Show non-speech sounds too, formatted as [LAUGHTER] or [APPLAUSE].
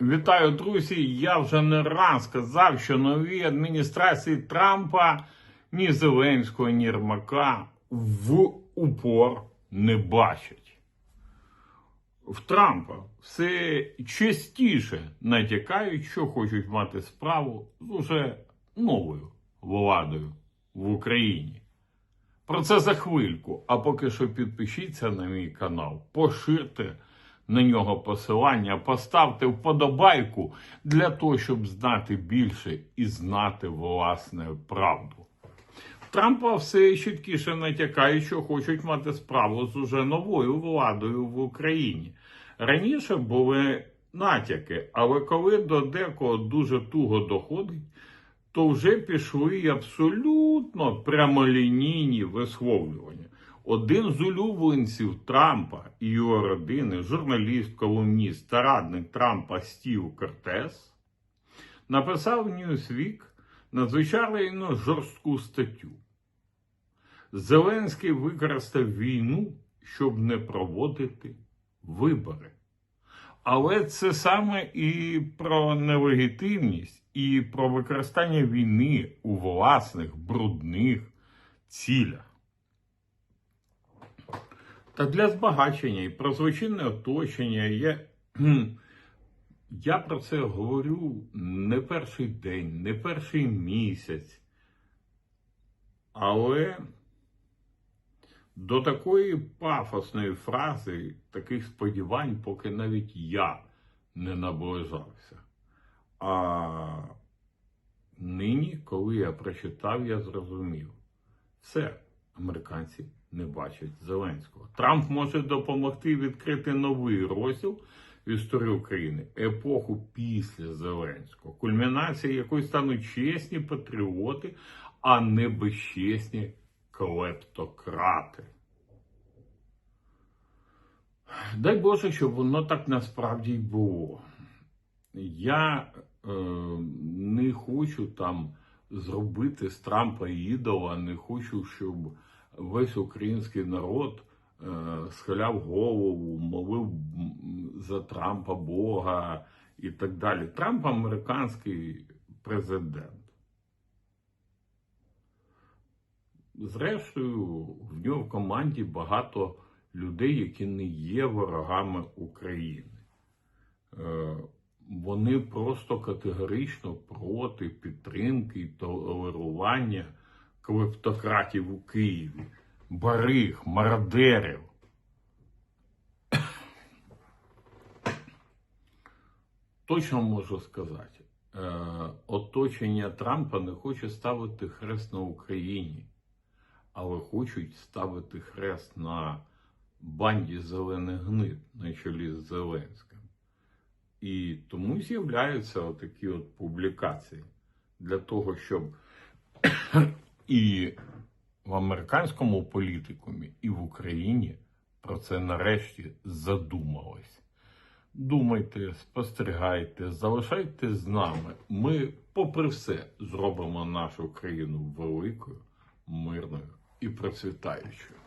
Вітаю, друзі! Я вже не раз сказав, що нові адміністрації Трампа ні Зеленського, ні Єрмака в упор не бачать. В Трампа все частіше натякають, що хочуть мати справу з уже новою владою в Україні. Про це за хвильку. А поки що підпишіться на мій канал, поширте на нього посилання, поставте вподобайку для того, щоб знати більше і знати власне правду. Трампа все чіткіше натякає, що хочуть мати справу з уже новою владою в Україні. Раніше були натяки, але коли до декого дуже туго доходить, то вже пішли абсолютно прямолінійні висловлювання. Один з улюбленців Трампа і його родини, журналіст, колумніст та радник Трампа Стів Кортес, написав Newsweek надзвичайно жорстку статтю. Зеленський використав війну, щоб не проводити вибори. Але це саме і про нелегітимність, і про використання війни у власних брудних цілях. Та для збагачення і про злочинне оточення я, я про це говорю не перший день, не перший місяць. Але до такої пафосної фрази, таких сподівань, поки навіть я не наближався. А нині, коли я прочитав, я зрозумів. Все, американці не бачать Зеленського. Трамп може допомогти відкрити новий розділ в історії України, епоху після Зеленського, кульмінація якої стануть чесні патріоти, а не безчесні клептократи. Дай Боже, щоб воно так насправді й було. Я е, не хочу там зробити з Трампа ідола, не хочу, щоб весь український народ е, схиляв голову, молив за Трампа Бога і так далі. Трамп американський президент. Зрештою, в нього в команді багато людей, які не є ворогами України. Е, Вони просто категорично проти підтримки і толерування клептократів у Києві, бариг, мародерів. Точно можу сказати, е, оточення Трампа не хоче ставити хрест на Україні, але хочуть ставити хрест на банді зелених гнид на чолі з Зеленським. І тому з'являються отакі от публікації для того, щоб [COUGHS] і в американському політикумі, і в Україні про це нарешті задумались. Думайте, спостерігайте, залишайтесь з нами. Ми, попри все, зробимо нашу країну великою, мирною і процвітаючою.